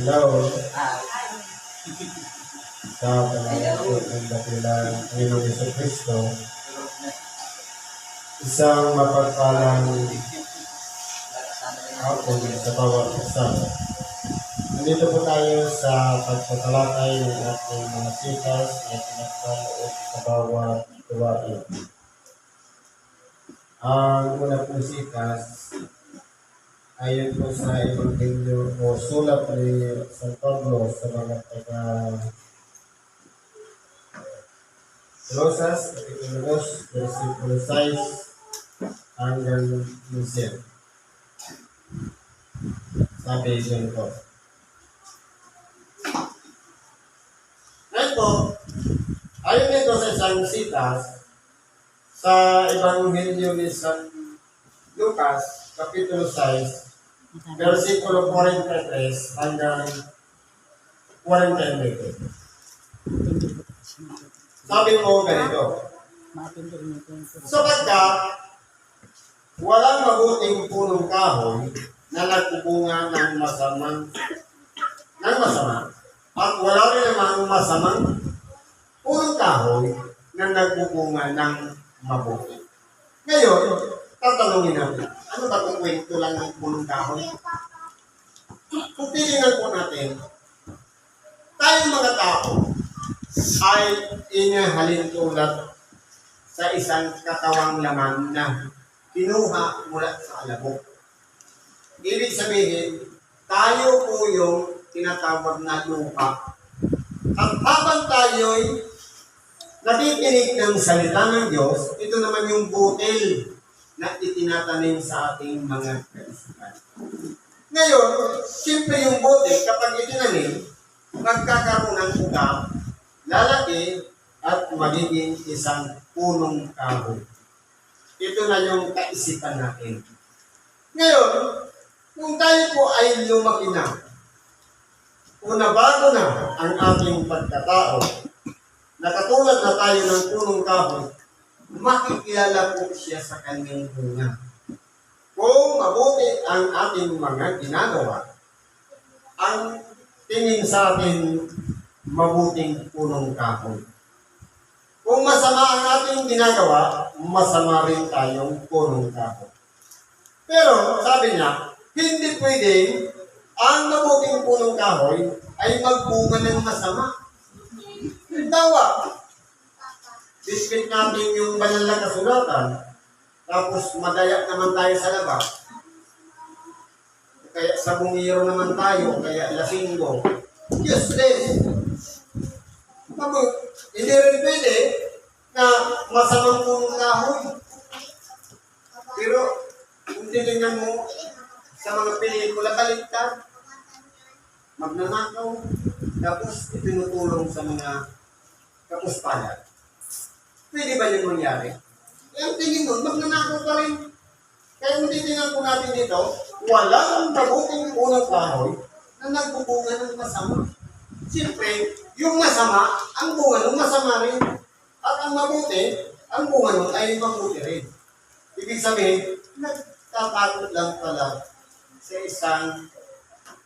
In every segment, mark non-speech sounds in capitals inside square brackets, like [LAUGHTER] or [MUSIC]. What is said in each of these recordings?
Hello. Ah, Sa panahon ng dakilang Panginoong Yeso Kristo, isang mapagpalang hapon sa bawat isa. Nandito po tayo sa pagtatalakay ng ating mga sitas na pinagkaloob sa bawat tuwain. Ang una pong sitas ayon po sa Ebanghelyo o sulat ni San Pablo sa mga taga Colosas, Kapitulo 2, versikulo 6 hanggang 11. Sabi dyan po. Ngayon ayon nito sa isang sitas, sa Ebanghelyo ni San Lucas, Kapitulo 6, versikulo 43 hanggang 49. Sabi mo ganito, sapagkat walang mabuting punong kahoy na nagpubunga ng masamang ng masama at wala rin namang masamang punong kahoy na nagbubunga ng mabuti. Ngayon, tatanungin natin, ano ba itong kwento lang ng punong kahoy? Kung titingnan po natin, tayong mga tao ay inahalin tulad sa isang katawang laman na kinuha mula sa alabok. Ibig sabihin, tayo po yung tinatawag na lupa. At habang tayo'y nakikinig ng salita ng Diyos, ito naman yung butil na itinatanim sa ating mga kaisipan. Ngayon, siyempre yung butil, kapag itinanim, magkakaroon ng ugat, lalaki, at magiging isang punong kahoy. Ito na yung kaisipan natin. Ngayon, kung tayo po ay lumaki na, una bago na ang ating pagkatao, na katulad na tayo ng punong kahoy, makikilala po siya sa kanyang bunga. Kung mabuti ang ating mga ginagawa, ang tingin sa atin mabuting punong kahoy. Kung masama ang ating ginagawa, masama rin tayong punong kahoy. Pero sabi niya, hindi pwedeng ang mabuting punong kahoy ay magbunga ng masama. Halimbawa, bispit natin yung banal na kasulatan, tapos madayak naman tayo sa labas, kaya sa bungiro naman tayo, kaya lasinggo, useless. Bago, hindi rin pwede na masamang punong kahoy. Pero, kung titignan mo sa mga pelikula, baliktad. Magnanakaw, tapos itinutulong sa mga kapuspalan. Pwede ba yun mangyari? Eh, ang tingin nun, magnanakaw pa rin. Kaya kung titingnan po natin dito, walang mabuting unang kahoy na nagbubunga ng masama. Siyempre, yung masama, ang bunga ng masama rin. At ang mabuti, ang bunga nun ay mabuti rin. Ibig sabihin, nagtatakot lang pala sa isang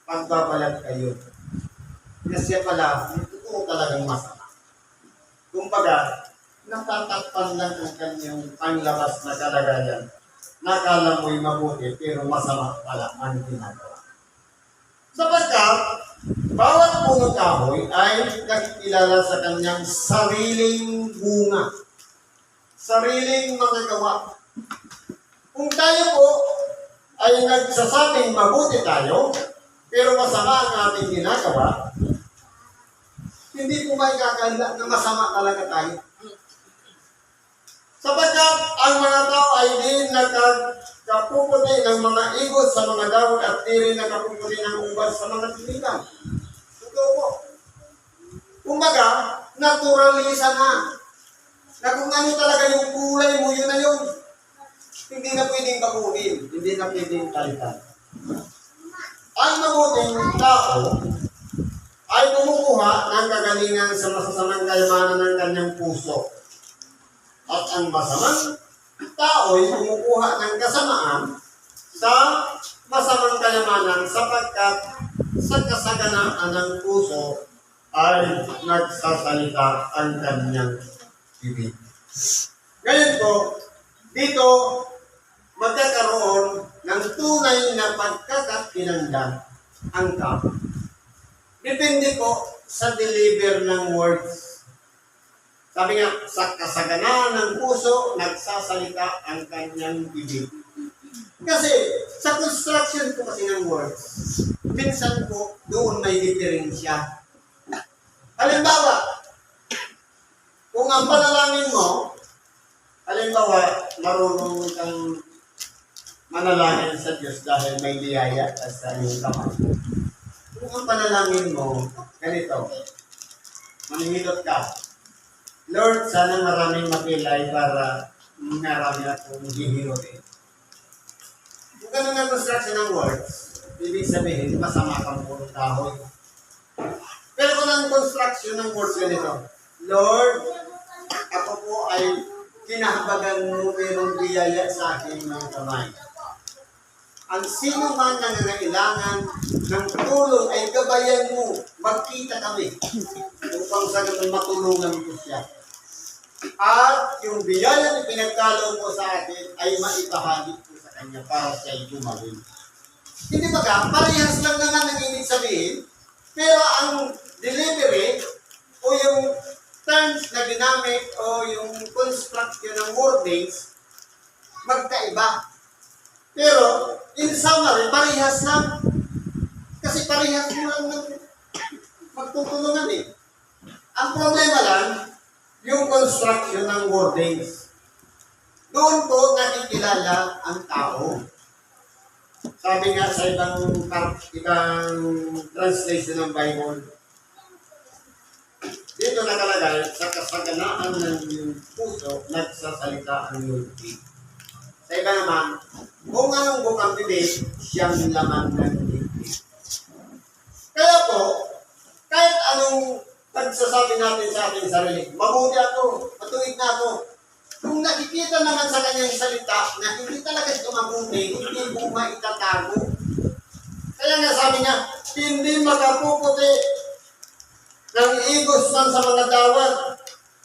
pagbabalag kayo. Kasi pala, totoo talagang masama. Kumbaga, natatakpan lang ang kanyang panglabas na kalagayan. Nakala mo'y mabuti, pero masama pala ang ginagawa. Sapagkat, bawat punong kahoy ay nakikilala sa kanyang sariling bunga. Sariling mga gawa. Kung tayo po ay nagsasabing mabuti tayo, pero masama ang ating ginagawa, hindi po may kakanda na masama talaga tayo. Sapagkat ang mga tao ay di nagkapuputi ng mga igot sa mga dawag at di rin nakapuputi ng ubas sa mga tinigang. Totoo po. Kumbaga, naturalisa na. Na kung ano talaga yung kulay mo, yun na yun. Hindi na pwedeng baguhin. Hindi na pwedeng kalitan. Ang mabuting tao ay kumukuha ng kagalingan sa masasamang kayamanan ng kanyang puso. At ang masamang tao ay kumukuha ng kasamaan sa masamang kayamanan sapagkat sa kasaganaan ng puso ay nagsasalita ang kanyang bibig. Ngayon po, dito magkakaroon ng tunay na pagkakakilanlan ang tao. Depende po sa deliver ng words. Sabi nga, sa kasaganaan ng puso, nagsasalita ang kanyang bibig. Kasi, sa construction po kasi ng words, minsan po, doon may diferensya. Halimbawa, kung ang panalangin mo, halimbawa, marunong kang manalangin sa Diyos dahil may biyaya ka sa iyong kamay. Kung ang panalangin mo, ganito, maningilot ka, Lord, sana maraming mapilay para marami akong hihiroin. Kung ganun ang construction ng words, ibig sabihin, masama kang puro kahoy. Pero kung ang construction ng words ganito, Lord, ako po ay kinahabagan mo mayroong biyaya sa aking mga kamay. Ang sino man nangangailangan ng tulong ay gabayan mo, magkita kami upang sa ganun matulungan ko siya. At yung biyaya na pinagkaloob mo sa atin ay maibahagi ko sa kanya para siya ay gumawin. Hindi ba ka? Parehas lang naman ang ibig sabihin, pero ang delivery o yung terms na ginamit o yung construction ng wordings, magkaiba. Pero, in summary, parehas lang. Kasi parehas mo lang ng magtutulungan eh. Ang problema lang, yung construction ng wordings. Doon po nakikilala ang tao. Sabi nga sa ibang, ibang translation ng Bible, dito nakalagay, sa kasaganaan ng iyong puso, nagsasalita ang iyong. Sa iba naman, kung anong bukang bibig, siyang laman ng bibig. Kaya po, kahit anong pagsasabi natin sa ating sarili, mabuti ako, matuwid na ako, kung nakikita naman sa kanyang salita na hindi talaga ito mabuti, hindi mo maitatago. Kaya nga sabi niya, hindi makapuputi ng igos man sa mga dawat,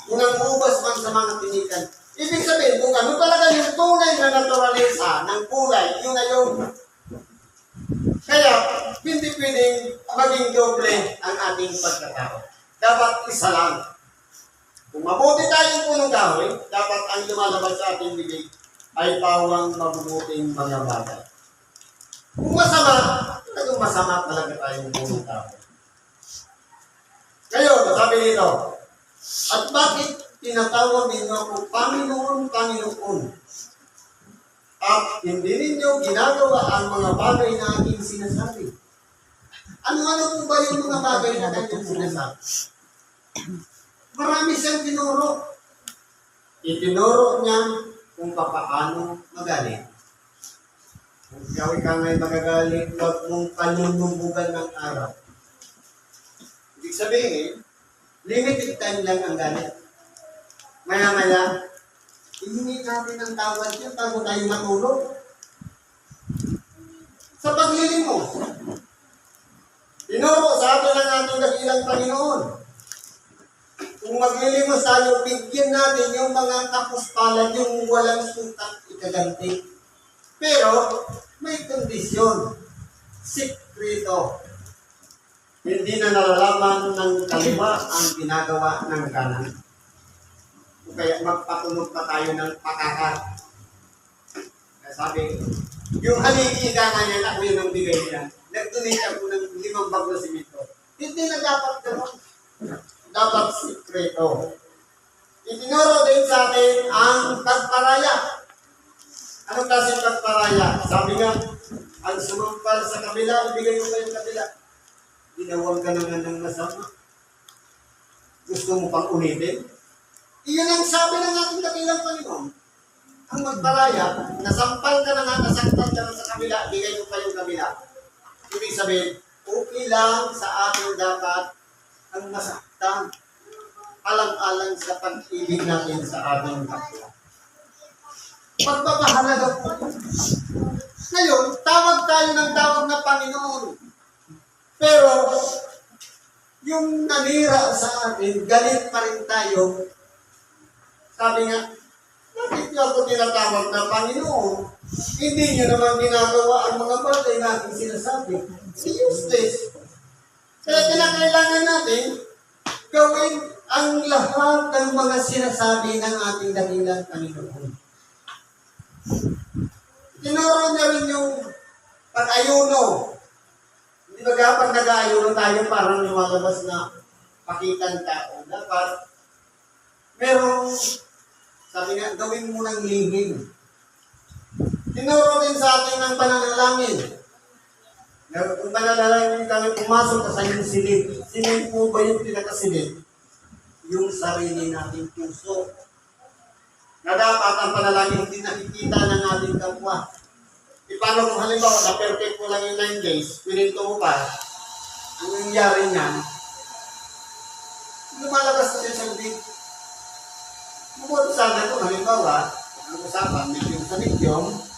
kung ang ubas man sa mga tinikan. Ibig sabihin, kung ano talaga yung tunay na naturalisa ng kulay, yun na yun. Kaya, hindi pwedeng maging doble ang ating pagkatao. Dapat isa lang. Kung mabuti tayong punong kahoy, dapat ang lumalabas sa ating bibig ay pawang mabubuting mga bagay. Kung masama, talagang masama talaga tayong punong kahoy. Ngayon, sabi nito, at bakit tinatawag ninyo ako Panginoon, Panginoon? At hindi ninyo ginagawa ang mga bagay na aking sinasabi. Ano-ano po ba yung mga bagay na kanyang sinasabi? Marami siyang tinuro. Itinuro niya kung papaano magalit. Kung ikaw ikaw ngay magagalit, huwag mong panunumbugan ng araw. Ibig sabihin, limited time lang ang galit. Maya-maya, hindi natin ang tawad yun bago tayo matulog. Sa paglilimos, tinuro sa atin ang ating dakilang Panginoon. Kung maglilimos tayo, bigyan natin yung mga kapuspalan, yung walang sukat ikaganti. Pero, may kondisyon. Sikreto. Hindi na nalalaman ng kaliwa ang ginagawa ng kanan. Kaya magpatulog pa tayo ng pakaka. Sabi, yung haligi ka nga niya, ako yun bigay niya. Nagtunit ako ng limang bag na simito. Hindi na dapat gano'n. Dapat sikreto. Itinuro din sa atin ang pagparaya. Anong klase ng pagparaya? Sabi nga, ang sumampal sa kabila, ibigay mo kayong kabila. Ginawag ka naman ng masama. Gusto mo pang ulitin? Iyan ang sabi ng ating dakilang Panginoon. Ang magparaya, nasampal ka na nga, nasaktan ka na sa kabila, bigay mo pa yung kabila. Ibig sabihin, okay lang sa ating dapat ang nasaktan. Alang-alang sa pag-ibig natin sa ating kapwa. Pagpapahalaga po. Ngayon, tawag tayo ng tawag na Panginoon. yung nanira sa atin, galit pa rin tayo. Sabi nga, bakit niyo ako tinatawag na Panginoon? Hindi niyo naman ginagawa ang mga bagay na aking sinasabi. Si useless. Kaya kinakailangan natin gawin ang lahat ng mga sinasabi ng ating dakilang Panginoon. Tinuro niya rin yung pag-ayuno. Hindi ba kapag nag-aayuno tayo parang lumalabas na pakitan tao. Dapat merong sabi nga, gawin mo ng lihim. Tinuro din sa atin ng pananalangin. Na kung pananalangin kami pumasok sa iyong silid, silid mo ba yung pinakasilid? Yung sarili nating puso. Na dapat ang panalangin hindi nakikita ng ating kapwa. E paano kung halimbawa na perfect mo lang yung 9 days, pininto mo pa, ang nangyari niyan, lumalabas na din sa bibig, Bukod sana kung halimbawa, ang usapan, medium sa medium,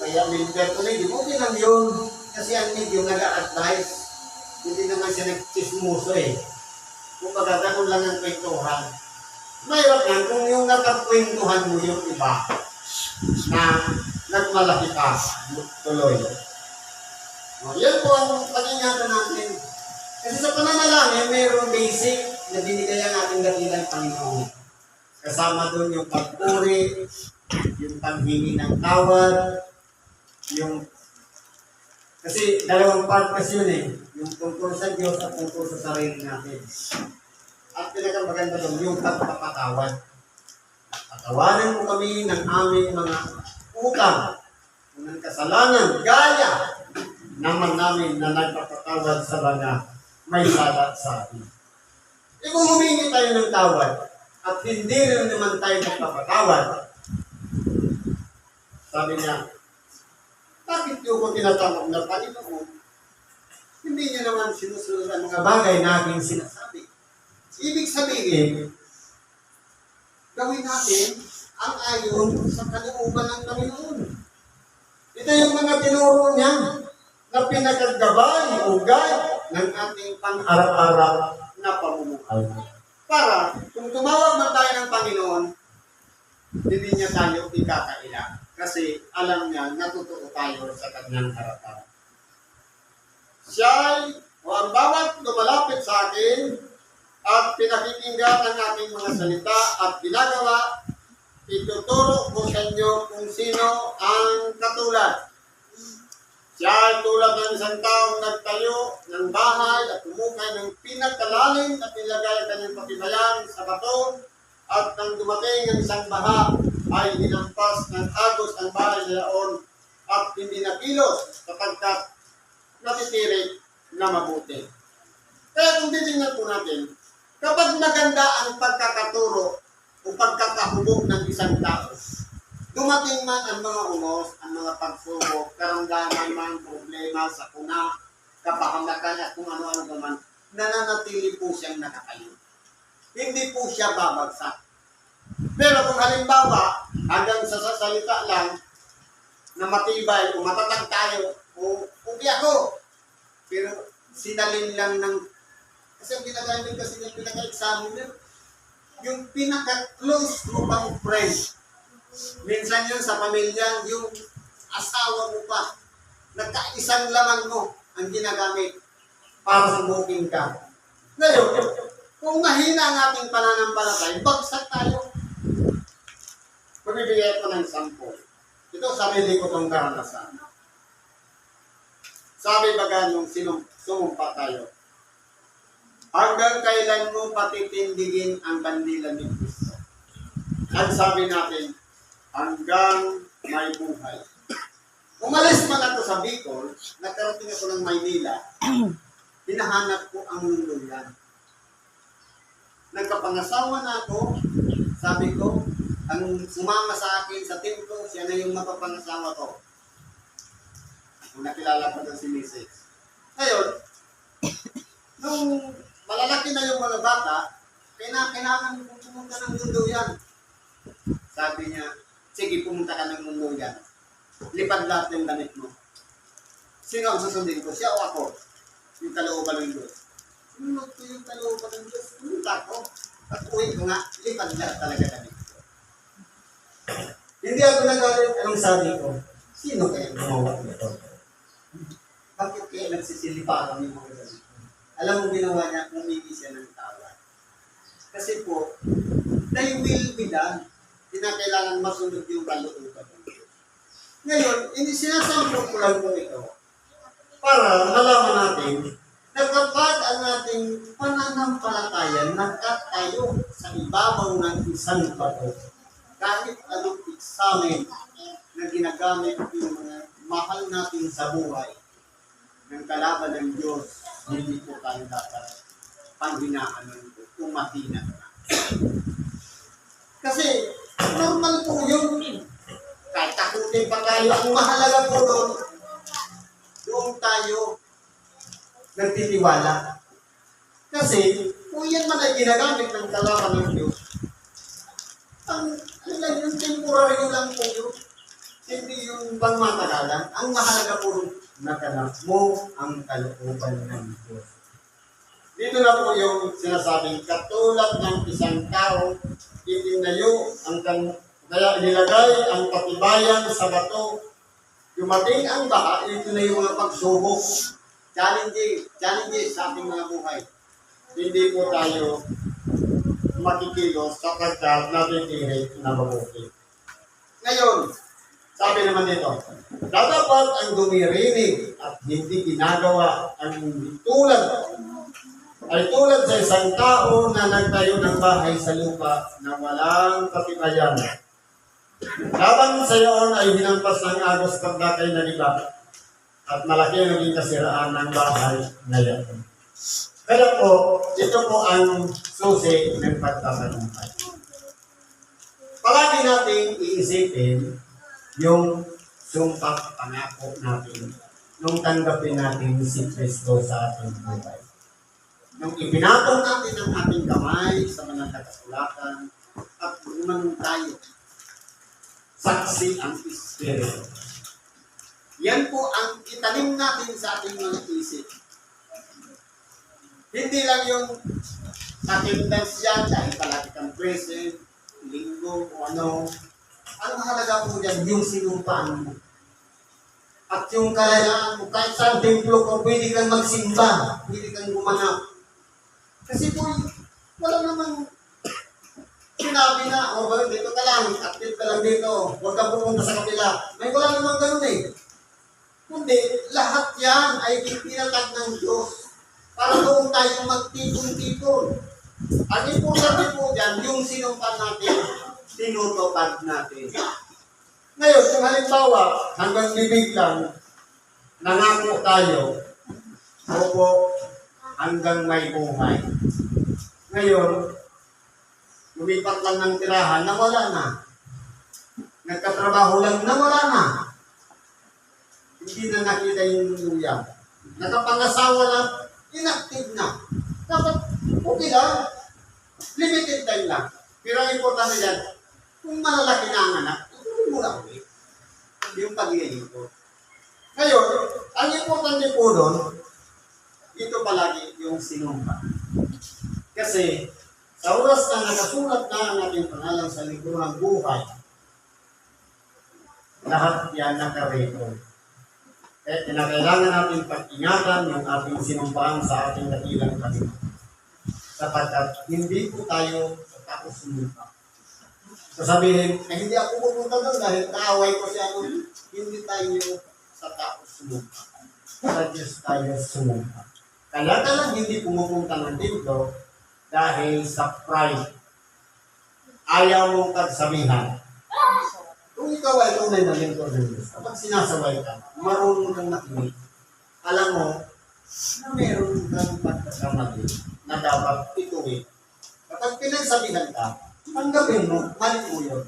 kaya medium to medium, okay lang yun. Kasi ang medium nag-a-advise. Hindi naman siya nagchismoso eh. Kung baga, lang ang kwentuhan. Mayroon yan kung yung nakakwentuhan mo yung iba na nagmalaki ka tuloy. O, yan po ang pag-ingatan natin. Kasi sa pananalangin, mayroong basic na binigay ang ating dakilang Panginoon. Kasama doon yung pagpuri, yung paghingi ng tawad, yung kasi dalawang part kasi yun eh. Yung tungkol sa Diyos at tungkol sa sarili natin. At pinakamaganda doon, yung pagpapatawad. Patawarin mo kami ng aming mga utang, ng kasalanan, gaya naman namin na nagpapatawad sa mga may sala sa atin. E kung humingi tayo ng tawad, at hindi rin naman tayo nagpapatawad, sabi niya, bakit yung ko tinatawag na Panginoon? Hindi niya naman sinusunod ang mga bagay na aking sinasabi. Ibig sabihin, gawin natin ang ayon sa kalooban ng Panginoon. Ito yung mga tinuro niya na pinagagabay o guide ng ating pang-araw-araw na pamumuhay. Para kung tumawag man tayo ng Panginoon, hindi niya tayo ikakaila. Kasi alam niya na totoo tayo sa kanyang harapan. Siya o ang bawat lumalapit sa akin at pinakikinggan ang aking mga salita at ginagawa, ituturo ko sa inyo kung sino ang katulad. Siya ay tulad ng isang taong nagtayo ng bahay at umukay ng pinagkalalim at nilagay ang kanyang patibayan sa bato at nang dumating ang isang baha ay hinampas ng agos ang bahay na yaon at hindi nakilos sapagkat natitirik na mabuti. Kaya kung titingnan po natin, kapag maganda ang pagkakaturo o pagkakahubog ng isang tao, dumating man ang mga unos, ang mga pagsubok, karamdaman man, problema, sakuna, kapahamakan at kung ano-ano naman, nananatili po siyang nakakayo. Hindi po siya babagsak. Pero kung halimbawa, hanggang sa sasalita lang, na matibay, kung matatag tayo, o ubi ako. Pero sinalin lang ng, kasi ang ginagamit kasi ng pinaka-examiner, yung pinaka-close mo pang friend. Minsan yun sa pamilya, yung asawa mo pa, nagkaisang laman mo ang ginagamit para sa ka. Ngayon, kung mahina ang ating pananampalatay, bagsak tayo. Magbibigay ko ng sample. Ito sarili ko itong karanasan. Sabi baga nung sinum sumumpa tayo, hanggang kailan mo patitindigin ang kandila ni Kristo? At sabi natin, hanggang may buhay. Umalis man ako sa Bicol, nagkarating ako ng Maynila, [CLEARS THROAT] hinahanap ko ang mundo yan. Nagkapangasawa na ako, sabi ko, ang sumama sa akin sa team ko, siya na yung mapapangasawa ko. Kung nakilala ko doon si Mrs. Ngayon, nung malalaki na yung mga bata, kaya kailangan kong pumunta ng mundo yan. Sabi niya, sige, pumunta ka ng mundo yan. Lipad lahat ng damit mo. Sino ang susundin ko? Siya o ako? yung kalooban ng Diyos. Sinunod ko yung kalooban ng Diyos. Pumunta ko. At uwi ko nga, lipad na talaga kami. Hindi ako nagalit. Anong sabi ko? Sino kaya gumawa nito? Bakit kaya nagsisiliparan yung mga ganito? Alam mo ginawa niya, umigi siya ng tawa. Kasi po, thy will be done. Kinakailangan masunod yung kalooban. Ngayon, hindi sinasampol ko lang po ito. Para malaman natin na kapag ang ating pananampalataya nakatayo sa ibabaw ng isang bato, kahit anong examen na ginagamit yung mga mahal natin sa buhay ng kalaban ng Diyos, hindi po tayo dapat panghinaan ng Diyos kung mahina na. Kasi normal po yun. Kahit takutin pa tayo, ang mahalaga po doon, doon tayo nagtitiwala. Kasi, kung yan man ay ginagamit ng kalaban ng Diyos, ang, lang yung temporary lang po yun. Hindi yung pangmatagalan. Ang mahalaga po, naganap mo ang kalooban ng Diyos. Dito na po yung sinasabing katulad ng isang tao, itinayo ang kan kaya nilagay ang patibayan sa bato. Dumating ang baha, ito na yung mga pagsubok. Challenging, challenging sa ating mga buhay. Hindi po tayo makikilos sapagkat natitirik na mabuti. Ngayon, sabi naman dito, dadapat ang dumirinig at hindi ginagawa ang tulad ay tulad sa isang tao na nagtayo ng bahay sa lupa na walang katibayan. Laban sa iyon ay hinampas ng agos pagdakay na liba at malaki ang naging kasiraan ng bahay na Kaya po, ito po ang susi ng pagtatanumpay. Palagi nating iisipin yung sumpah pangako natin nung tanggapin natin si Kristo sa ating buhay. Nung ipinatong natin ang ating kamay sa mga kasulatan at umanong tayo, saksi ang Espiritu. Yan po ang itanim natin sa ating mga isip. Hindi lang yung attendance yan dahil palagi kang present, linggo o ano. Ang mahalaga po dyan, yung sinumpaan mo. At yung kalayaan mo, kahit saan templo ko, pwede kang magsimba, pwede kang gumanap. Kasi po, wala namang sinabi na, o oh, dito ka lang, active ka lang dito, huwag ka pumunta sa kabila. May wala namang ganun eh. Kundi, lahat yan ay itinatag ng Diyos para doon tayo magtipon-tipon. Ang importante po dyan, yung sinumpan natin, tinutupad natin. Ngayon, kung halimbawa, hanggang bibig lang, nangako tayo, opo, hanggang may buhay. Ngayon, lumipat lang ng tirahan, nawala na. Nagkatrabaho lang, nawala na. Hindi na nakita yung luya. Nakapangasawa lang, inactive na. Dapat, okay lang. Limited time lang. Pero ang importante dyan, kung malalaki na ang anak, ituloy mo lang ulit. Yung pagiging ko. Ngayon, ang importante po doon, ito palagi yung sinumpa. Kasi, sa oras na nakasulat na ang ating pangalan sa libro ng buhay, lahat yan nakarecord. Kaya kinakailangan natin pag-ingatan yung ating sinumpaan sa ating dakilang Panginoon. Sapagkat hindi po tayo tapos sumumpa. Sasabihin, eh, hindi ako pupunta doon dahil kaaway ko siya. Ano, hindi tayo sa tapos sumumpa. Sa Diyos tayo sumumpa. Kaya ka lang hindi pumupunta ng dito dahil sa pride. Ayaw mong pagsabihan. Kung ikaw ay tunay na lingkod ng Diyos, kapag sinasaway ka, marunong kang makinig. Alam mo, na meron kang pagkakamali na dapat ituwid. Kapag pinagsabihan ka, tanggapin mo, mali mo yun.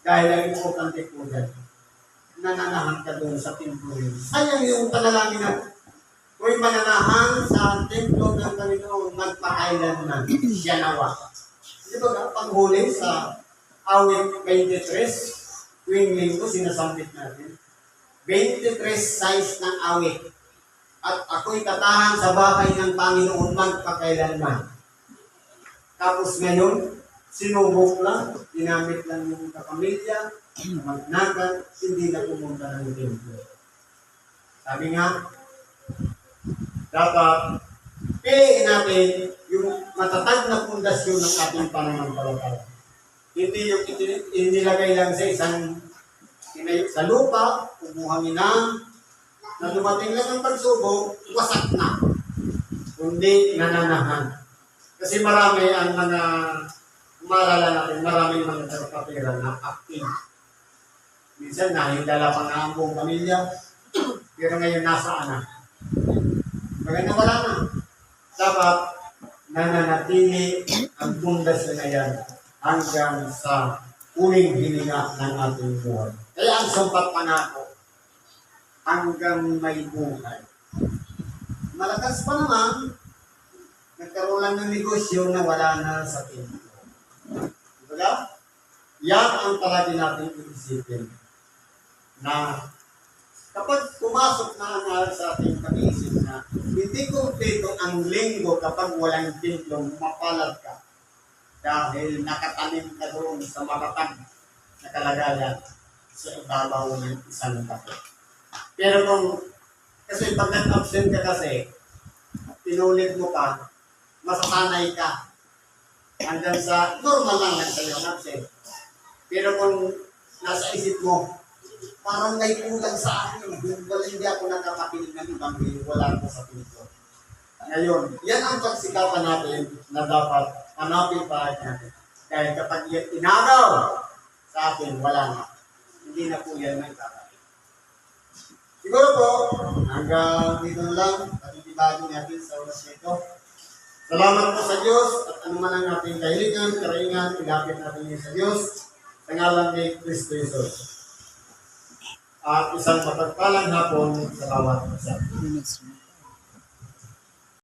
Dahil ang importante po dyan, nananahan ka doon sa templo yun. Sayang yung panalangin na Kung mananahan sa templo ng Panginoon, magpakailanman, siya nawa. Di ba nga, paghuli sa awit 23, tuwing linggo, sinasampit natin. 23 size ng awit. at ako'y tatahan sa bahay ng Panginoon magpakailanman. Tapos ngayon, sinubok lang, ginamit lang yung kapamilya, magnagan, hindi na pumunta ng templo. Sabi nga, dapat piliin natin yung matatag na pundasyon ng ating pananampalataya. Hindi yung inilagay lang sa isang sa lupa, umuhangin na, na dumating lang ang pagsubok, wasak na. Kundi nananahan. Kasi marami ang mga, maalala natin, maraming mga kapatira na active. Minsan nahindala pa nga ang buong pamilya, [CLEARS THROAT] pero ngayon nasaan na. Maganda wala na. Dapat nananatili ang pundasyon na yan hanggang sa uling hininga ng ating buhay. Kaya ang sumpat pangako, hanggang may buhay. Malakas pa naman, nagkaroon lang ng negosyo na wala na sa tempo. Diba? Yan ang palagi natin iisipin na kapag pumasok na ang araw sa ating pag-iisip na hindi kumpleto ang linggo kapag walang templo, mapalad ka dahil nakatanim ka doon sa matatag na kalagayan sa ibabaw ng isang kape. Pero kung, kasi pag nag-absent ka kasi, pinulit mo pa, masasanay ka hanggang sa normal lang lang sa'yo ang absent. Pero kung nasa isip mo, parang may kulang sa akin, wala hindi ako nakapakinig ng ibang wala ko sa pinto. Ngayon, yan ang pagsikapan natin na dapat hanapin pa natin. Dahil kapag yan inagaw sa atin, wala na. Hindi na po yan may kakain. Siguro po, hanggang dito na lang, patitibagin natin sa oras na ito. Salamat po sa Diyos at ano man ang ating kahilingan, karaingan, ilapit natin yun sa Diyos sa ngalan ni Kristo Jesus. At isang mapagpalang hapon sa bawat isa.